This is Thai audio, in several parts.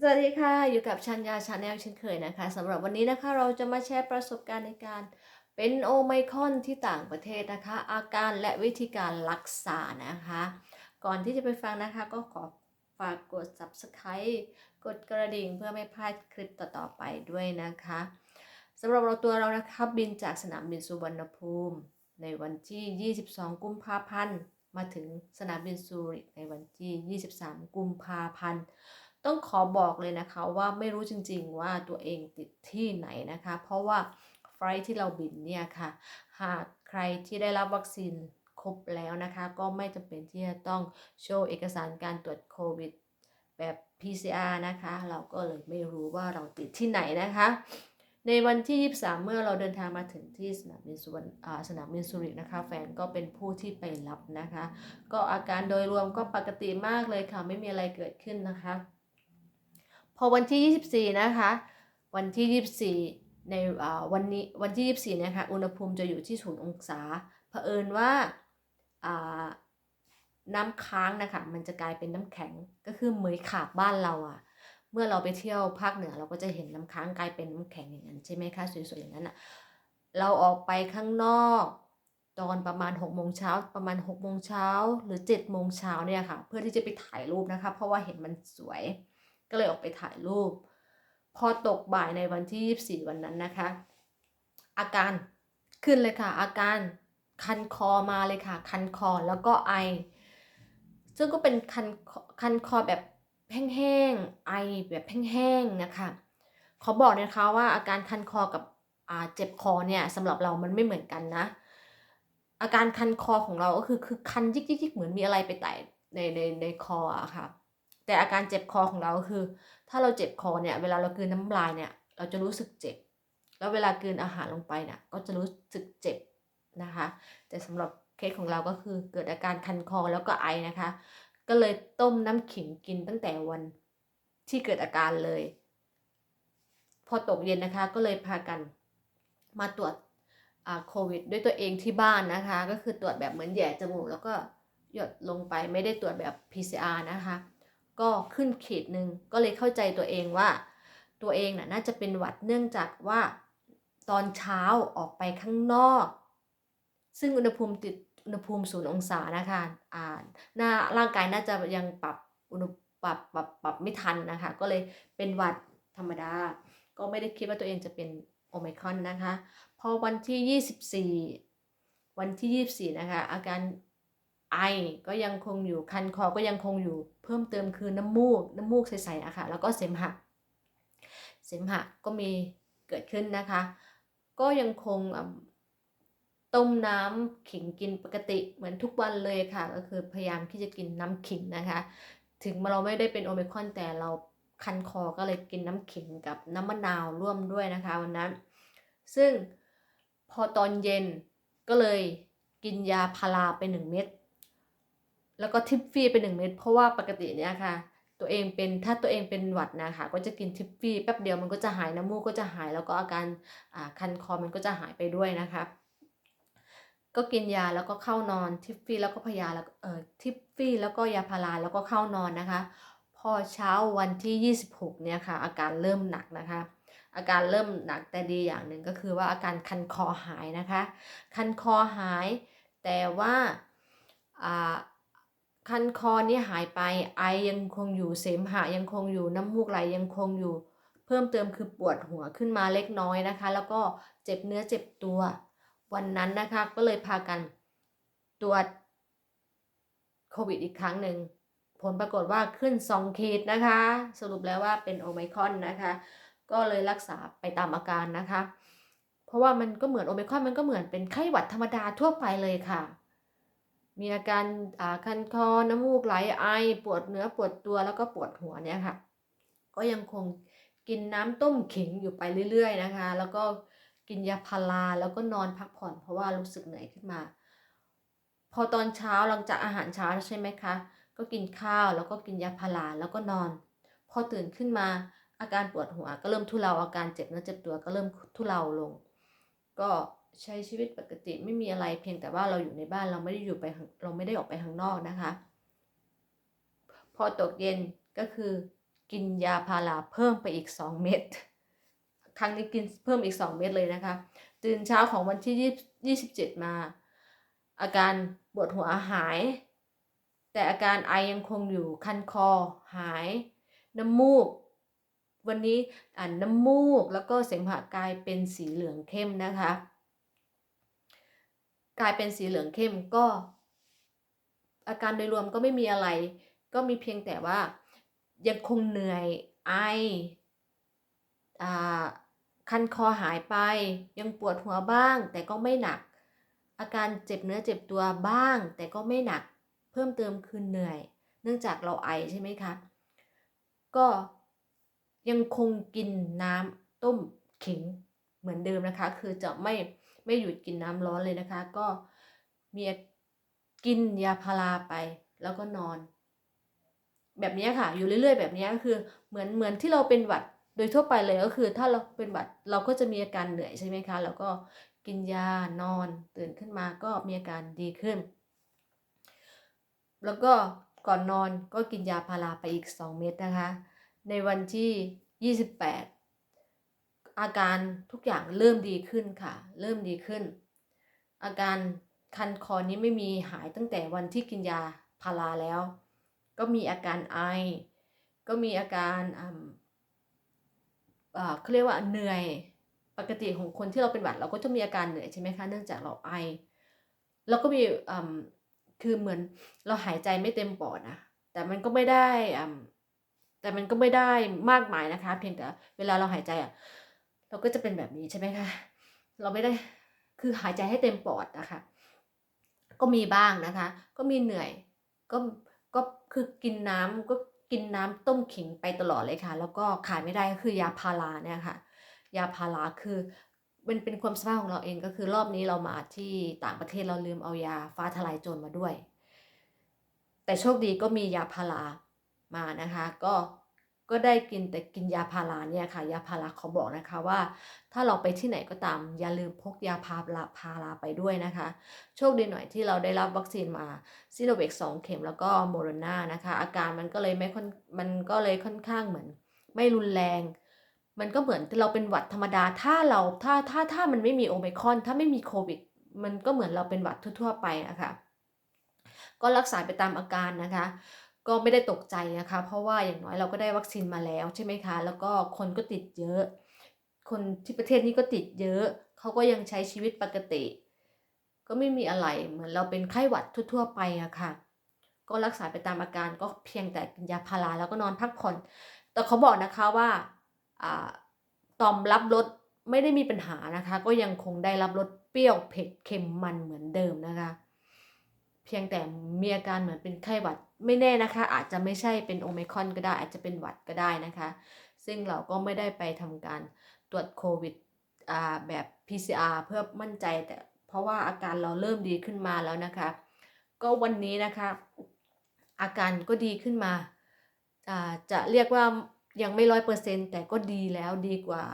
สวัสดีค่ะ อยู่กับชัญญาชาแนลเช่นเคยนะคะสำหรับวันนี้นะคะเราจะมาแชร์ประสบการณ์ในการเป็นโอไมคอนที่ต่างประเทศนะคะ อาการและวิธีการรักษานะคะ ก่อนที่จะไปฟังนะคะ ก็ขอฝากกด subscribe กดกระดิ่งเพื่อไม่พลาดคลิปต่อๆไปด้วยนะคะสำหรับเราตัวเรานะคะบินจากสนามบินสุวรรณภูมิ ในวันที่ 22 กุมภาพันธ์ มาถึงสนามบินซูริกในวันที่ 23 กุมภาพันธ์ ต้องขอบอกเลยนะคะว่าไม่รู้จริงๆว่าตัวเองติดที่ไหนนะคะ เพราะว่าไฟล์ที่เราบินเนี่ยค่ะ หากใครที่ได้รับวัคซีนครบแล้วนะคะ ก็ไม่จำเป็นที่จะต้องโชว์เอกสารการตรวจโควิดแบบ PCR นะคะ เราก็เลยไม่รู้ว่าเราติดที่ไหนนะคะ ในวันที่ 23 เมื่อเราเดินทางมาถึงที่สนามบินสุวรรณสนามบินสุรินทร์นะคะ แฟนก็เป็นผู้ที่ไปรับนะคะ ก็อาการโดยรวมก็ปกติมากเลยค่ะ ไม่มีอะไรเกิดขึ้นนะคะ พอวันที่ 24 นะคะ วันที่ 24 ในอ่าวันนี้วันที่ 24 นะคะ อุณหภูมิจะอยู่ที่ศูนย์องศา เผอิญว่าน้ำค้างนะคะ มันจะกลายเป็นน้ำแข็ง ก็คือเหมยขาบบ้านเราอะเมื่อเราไปเที่ยวภาคเหนือเราก็จะเห็นน้ำค้างกลายเป็นน้ำแข็งอย่างนั้นใช่ไหมคะสวยๆอย่างนั้นอะเราออกไปข้างนอกตอนประมาณ6โมงเช้าประมาณ6โมงเช้าหรือ7โมงเช้าเนี่ยค่ะ เพื่อที่จะไปถ่ายรูปนะคะ เพราะว่าเห็นมันสวย ก็เลยออกไปถ่ายรูป พอตกบ่ายในวันที่ 24 วันนั้นนะคะ อาการขึ้นเลยค่ะ อาการคันคอมาเลยค่ะ คันคอแล้วก็ไอ ซึ่งก็เป็นคันคันคอแบบแห้งๆไอแบบแห้งๆนะคะขอบอกนะคะว่าอาการคันคอกับเจ็บคอเนี่ยสำหรับเรามันไม่เหมือนกันนะ อาการคันคอของเราก็คือคือคันยิกๆเหมือนมีอะไรไปแตะในในในคออะค่ะ แต่อาการเจ็บคอของเราคือ ถ้าเราเจ็บคอเนี่ย เวลาเรากลืนน้ำลายเนี่ย เราจะรู้สึกเจ็บ แล้วเวลากลืนอาหารลงไปเนี่ยก็จะรู้สึกเจ็บนะคะ แต่สำหรับเคสของเราก็คือเกิดอาการคันคอแล้วก็ไอนะคะ ก็เลยต้มน้ำขิงกินตั้งแต่วันที่เกิดอาการเลย พอตกเย็นนะคะ ก็เลยพากันมาตรวจโควิด ด้วยตัวเองที่บ้านนะคะ ก็คือตรวจแบบเหมือนแหย่จมูกแล้วก็หยดลงไปไม่ได้ตรวจแบบ PCR นะคะ ก็ขึ้นขีดหนึ่งก็เลยเข้าใจตัวเองว่า ตัวเองน่ะน่าจะเป็นหวัดเนื่องจากว่าตอนเช้าออกไปข้างนอก ซึ่งอุณหภูมิติดอุณหภูมิศูนย์องศานะคะอ่าหน้าร่างกายน่าจะยังปรับอุณหปรับปรับปรับไม่ทันนะคะ ก็เลยเป็นหวัดธรรมดา ก็ไม่ได้คิดว่าตัวเองจะเป็นโอไมคอนนะคะ พอวันที่ 24 วันที่ 24 นะคะ อาการ ไอก็ยังคงอยู่คันคอก็ยังคงอยู่เพิ่มเติมคือน้ำมูก น้ำมูกใสๆอะค่ะแล้วก็เสมหะ เสมหะก็มีเกิดขึ้นนะคะ ก็ยังคงต้มน้ำขิงกินปกติเหมือนทุกวันเลยค่ะ ก็คือพยายามที่จะกินน้ำขิงนะคะ ถึงเราไม่ได้เป็นโอเมคอนแต่เราคันคอก็เลยกินน้ำขิงกับน้ำมะนาวร่วมด้วยนะคะวันนั้น ซึ่งพอตอนเย็นก็เลยกินยาพาราไปหนึ่งเม็ด แล้วก็ทิปฟี่ไปหนึ่งเม็ดเพราะว่าปกติเนี่ยค่ะ ตัวเองเป็นถ้าตัวเองเป็นหวัดนะคะก็จะกินทิปฟี่แป๊บเดียวมันก็จะหายน้ำมูกก็จะหายแล้วก็อาการคันคอมันก็จะหายไปด้วยนะคะก็กินยาแล้วก็เข้านอนทิปฟี่แล้วก็พยาแล้วเอ่อทิปฟี่แล้วก็ยาพาราแล้วก็เข้านอนนะคะ พอเช้าวันที่ 26 เนี่ยค่ะ อาการเริ่มหนักนะคะ อาการเริ่มหนักแต่ดีอย่างหนึ่งก็คือว่าอาการคันคอหายนะคะ คันคอหาย แต่ว่าอ่า คันคอนี่หายไป ไอยังคงอยู่เสมหะยังคงอยู่น้ำมูกไหลยังคงอยู่ เพิ่มเติมคือปวดหัวขึ้นมาเล็กน้อยนะคะ แล้วก็เจ็บเนื้อเจ็บตัว วันนั้นนะคะก็เลยพากันตรวจโควิดอีกครั้งหนึ่งผลปรากฏว่าขึ้น 2 ขีดนะคะ สรุปแล้วว่าเป็นโอไมคอนนะคะ ก็เลยรักษาไปตามอาการนะคะ เพราะว่ามันก็เหมือนโอไมคอนมันก็เหมือนเป็นไข้หวัดธรรมดาทั่วไปเลยค่ะ มีอาการคันคอ น้ำมูกไหลไอ ปวดเนื้อปวดตัวแล้วก็ปวดหัวเนี่ยค่ะ ก็ยังคงกินน้ำต้มขิงอยู่ไปเรื่อย ๆ นะคะ แล้วก็กินยาพาราแล้วก็นอนพักผ่อน เพราะว่ารู้สึกเหนื่อยขึ้นมา พอตอนเช้าหลังจากอาหารเช้าใช่ไหมคะ ก็กินข้าวแล้วก็กินยาพาราแล้วก็นอน พอตื่นขึ้นมาอาการปวดหัวก็เริ่มทุเลาอาการเจ็บเนื้อเจ็บตัวก็เริ่มทุเลาลง ก็ ใช้ชีวิตปกติไม่มีอะไรเพียงแต่ว่าเราอยู่ในบ้านเราไม่ได้อยู่ไปเราไม่ได้ออกไปข้างนอกนะคะ พอตกเย็นก็คือกินยาพาราเพิ่มไปอีก 2 เม็ดครั้งนี้กินเพิ่มอีก 2 เม็ดเลยนะคะ ตื่นเช้าของวันที่ 27 มา อาการปวดหัวหาย แต่อาการไอยังคงอยู่คันคอหาย น้ำมูก วันนี้อ่านน้ำมูกแล้วก็เสมหะกลายเป็นสีเหลืองเข้มนะคะ กลายเป็นสีเหลืองเข้มก็ อาการโดยรวมก็ไม่มีอะไร ก็มีเพียงแต่ว่ายังคงเหนื่อยไออคันคอหายไป ยังปวดหัวบ้าง แต่ก็ไม่หนัก อาการเจ็บเนื้อเจ็บตัวบ้าง แต่ก็ไม่หนัก เพิ่มเติมคือเหนื่อย เนื่องจากเราไอใช่ไหมคะ ก็ยังคงกินน้ำต้มขิงเหมือนเดิมนะคะ คือจะไม่ ไม่หยุดกินน้ำร้อนเลยนะคะ ก็มีกินยาพาราไปแล้วก็นอน แบบนี้ค่ะ อยู่เรื่อย ๆ แบบนี้ก็คือเหมือนเหมือนที่เราเป็นหวัดโดยทั่วไปเลยก็คือถ้าเราเป็นหวัดเราก็จะมีอาการเหนื่อยใช่ไหมคะ แล้วก็กินยานอนตื่นขึ้นมาก็มีอาการดีขึ้น แล้วก็ก่อนนอนก็กินยาพาราไปอีก 2 เม็ดนะคะ ในวันที่ 28 อาการทุกอย่างเริ่มดีขึ้นค่ะ เริ่มดีขึ้น อาการคันคอนี้ไม่มีหายตั้งแต่วันที่กินยาพาราแล้ว ก็มีอาการไอ ก็มีอาการอ่าเขาเรียกว่าเหนื่อยปกติของคนที่เราเป็นหวัดเราก็จะมีอาการเหนื่อยใช่ไหมคะเนื่องจากเราไอแล้วก็มีอ่าคือเหมือนเราหายใจไม่เต็มปอดนะแต่มันก็ไม่ได้อ่าแต่มันก็ไม่ได้มากมายนะคะ เพียงแต่เวลาเราหายใจอะ เราก็จะเป็นแบบนี้ใช่ไหมคะเราไม่ได้คือหายใจให้เต็มปอดนะคะก็มีบ้างนะคะ ก็มีเหนื่อยก็ก็คือกินน้ำก็กินน้ำต้มขิงไปตลอดเลยค่ะ แล้วก็ขาดไม่ได้ก็คือยาพาราเนี่ยค่ะ ยาพาราคือมันเป็นความสามารถของเราเองก็คือรอบนี้เรามาที่ต่างประเทศเราลืมเอายาฟ้าทลายโจรมาด้วย แต่โชคดีก็มียาพารามานะคะ ก็ ก็ได้กินแต่กินยาพาราเนี่ยค่ะ ยาพาราเขาบอกนะคะว่า ถ้าเราไปที่ไหนก็ตาม อย่าลืมพกยาพาราพาราไปด้วยนะคะ โชคดีหน่อยที่เราได้รับวัคซีนมาซิโนเวคสองเข็มแล้วก็โมโรนานะคะ อาการมันก็เลยไม่ค่อนมันก็เลยค่อนข้างเหมือน ไม่รุนแรง มันก็เหมือนเราเป็นหวัดธรรมดาถ้าเราถ้าถ้าถ้ามันไม่มีโอไมคอนถ้าไม่มีโควิด มันก็เหมือนเราเป็นหวัดทั่ว ๆ ไปนะคะก็รักษาไปตามอาการนะคะ ก็ไม่ได้ตกใจนะคะ เพราะว่าอย่างน้อยเราก็ได้วัคซีนมาแล้วใช่ไหมคะ แล้วก็คนก็ติดเยอะ คนที่ประเทศนี้ก็ติดเยอะเขาก็ยังใช้ชีวิตปกติ ก็ไม่มีอะไรเหมือนเราเป็นไข้หวัดทั่ว ๆ ไปอะค่ะ ก็รักษาไปตามอาการก็เพียงแต่กินยาพาราแล้วก็นอนพักผ่อน แต่เขาบอกนะคะว่าต่อมรับรสไม่ได้มีปัญหานะคะ ก็ยังคงได้รับรสเปรี้ยวเผ็ดเค็มมันเหมือนเดิมนะคะ เพียงแต่มีอาการเหมือนเป็นไข้หวัดไม่แน่นะคะ อาจจะไม่ใช่เป็นโอมคอนก็ได้ อาจจะเป็นหวัดก็ได้นะคะ ซึ่งเราก็ไม่ได้ไปทำการตรวจโควิดแบบ PCR เพื่อมั่นใจแต่เพราะว่าอาการเราเริ่มดีขึ้นมาแล้วนะคะ ก็วันนี้นะคะ อาการก็ดีขึ้นมาจะเรียกว่ายังไม่ร้อยเปอร์เซ็นต์แต่ก็ดีแล้วดีกว่า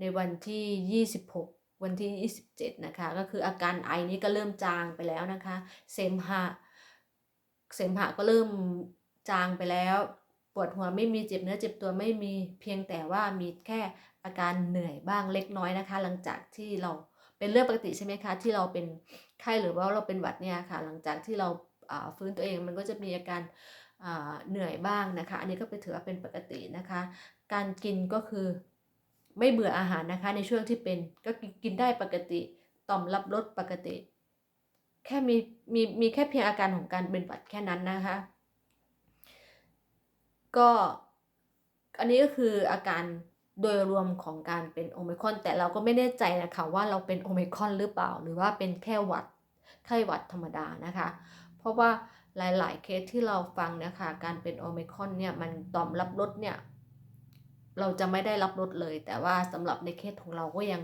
ในวันที่ 26 วันที่ 27 นะคะ ก็คืออาการไอนี้ก็เริ่มจางไปแล้วนะคะ เสมหะ เสมหะก็เริ่มจางไปแล้ว ปวดหัวไม่มีเจ็บเนื้อเจ็บตัวไม่มีเพียงแต่ว่ามีแค่อาการเหนื่อยบ้างเล็กน้อยนะคะ หลังจากที่เราเป็นเรื่องปกติใช่ไหมคะที่เราเป็นไข้หรือว่าเราเป็นหวัดเนี่ยค่ะ หลังจากที่เราฟื้นตัวเองมันก็จะมีอาการเหนื่อยบ้างนะคะ อันนี้ก็เป็นถือว่าเป็นปกตินะคะ การกินก็คือ ไม่เบื่ออาหารนะคะ ในช่วงที่เป็นก็กินได้ปกติ ต่อมรับรสปกติ แค่มีมีมีแค่เพียงอาการของการเป็นหวัดแค่นั้นนะคะ ก็อันนี้ก็คืออาการโดยรวมของการเป็นโอมิคอน แต่เราก็ไม่แน่ใจนะคะว่าเราเป็นโอมิคอนหรือเปล่า หรือว่าเป็นแค่หวัดไข้หวัดธรรมดานะคะ เพราะว่าหลาย ๆ เคสที่เราฟังนะคะ การเป็นโอมิคอนเนี่ยมันต่อมรับรสเนี่ย เราจะไม่ได้รับรสเลย แต่ว่าสำหรับในเคสของเราก็ยัง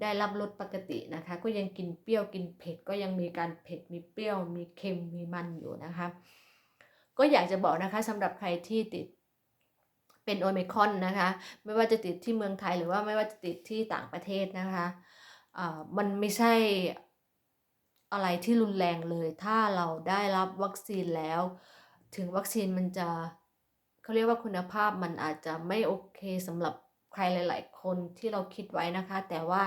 ได้รับรสปกตินะคะ ก็ยังกินเปรี้ยวกินเผ็ด ก็ยังมีการเผ็ดมีเปรี้ยว มีเค็มมีมันอยู่นะคะ ก็อยากจะบอกนะคะสำหรับใครที่ติดเป็นโอเมคอนนะคะ ไม่ว่าจะติดที่เมืองไทยหรือว่าไม่ว่าจะติดที่ต่างประเทศนะคะะมันไม่ใช่อะไรที่รุนแรงเลย ถ้าเราได้รับวัคซีนแล้ว ถึงวัคซีนมันจะ เขาเรียกว่าคุณภาพมันอาจจะไม่โอเคสำหรับใครหลาย ๆ คนที่เราคิดไว้นะคะ แต่ว่า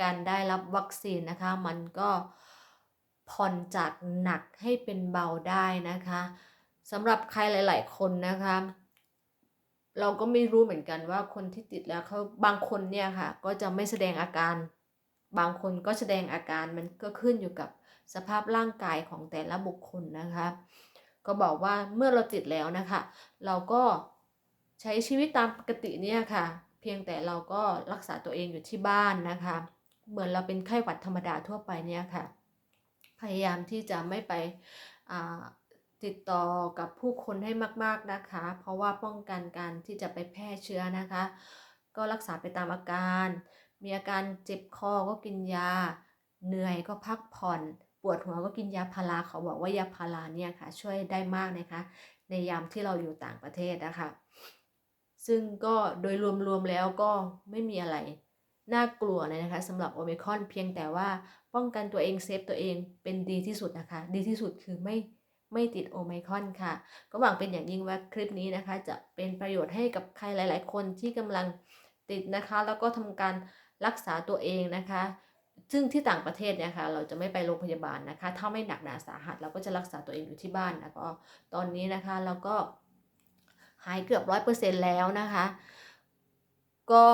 การได้รับวัคซีนนะคะ มันก็ผ่อนจากหนักให้เป็นเบาได้นะคะสำหรับใครหลาย ๆ คนนะคะ เราก็ไม่รู้เหมือนกันว่าคนที่ติดแล้วเขาบางคนเนี่ยค่ะ ก็จะไม่แสดงอาการ บางคนก็แสดงอาการมันก็ขึ้นอยู่กับสภาพร่างกายของแต่ละบุคคลนะคะ ก็บอกว่าเมื่อเราติดแล้วนะคะ เราก็ใช้ชีวิตตามปกติเนี่ยค่ะ เพียงแต่เราก็รักษาตัวเองอยู่ที่บ้านนะคะ เหมือนเราเป็นไข้หวัดธรรมดาทั่วไปเนี่ยค่ะ พยายามที่จะไม่ไปติดต่อกับผู้คนให้มาก ๆนะคะ เพราะว่าป้องกันการที่จะไปแพร่เชื้อนะคะ ก็รักษาไปตามอาการ มีอาการเจ็บคอก็กินยา เหนื่อยก็พักผ่อน ปวดหัวก็กินยาพาราเขาบอกว่ายาพาราเนี่ยค่ะช่วยได้มากนะคะ ในยามที่เราอยู่ต่างประเทศนะคะ ซึ่งก็โดยรวมๆแล้วก็ไม่มีอะไรน่ากลัวเลยนะคะสำหรับโอมิคอนเพียงแต่ว่าป้องกันตัวเองเซฟตัวเองเป็นดีที่สุดนะคะ ดีที่สุดคือไม่ไม่ติดโอไมคอนค่ะ ก็หวังเป็นอย่างยิ่งว่าคลิปนี้นะคะ จะเป็นประโยชน์ให้กับใครหลาย ๆ คนที่กำลังติดนะคะ แล้วก็ทำการรักษาตัวเองนะคะ ซึ่งที่ต่างประเทศนี่ยค่ะเราจะไม่ไปโรงพยาบาลนะคะ ถ้าไม่หนักหนาสาหัสเราก็จะรักษาตัวเองอยู่ที่บ้านแล้วก็ตอนนี้นะคะเราก็หายเกือบร้อยเปอร์เซ็นแล้วนะคะ ก็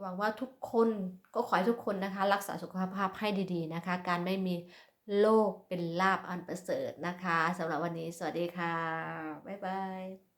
หวังว่าทุกคนก็ขอให้ทุกคนนะคะ รักษาสุขภาพให้ดีๆนะคะ การไม่มีโลกเป็นลาบอันประเสริฐนะคะสำหรับวันนี้สวัสดีค่ะ บ๊ายบาย